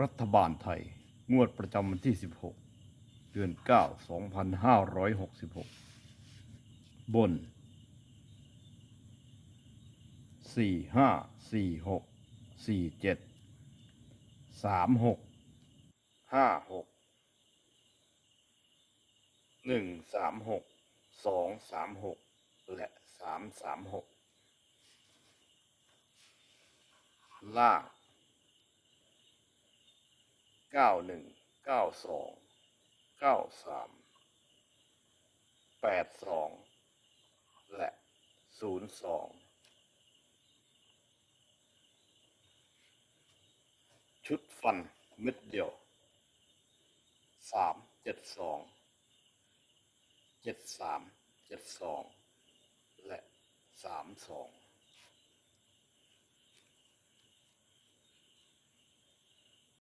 รัฐบาลไทย งวดประจำวันที่ 16 เดือน 9 2566 บน 4 5 4 6 4 7 3 6 5 6 1 3 6 2 3 6 และ 3 3 6 ล่าง เก้าหนึ่งเก้าสองเก้าสามแปดสองและศูนย์สองชุดฟันเม็ดเดียวสามเจ็ดสองเจ็ดสามเจ็ดสองและสามสอง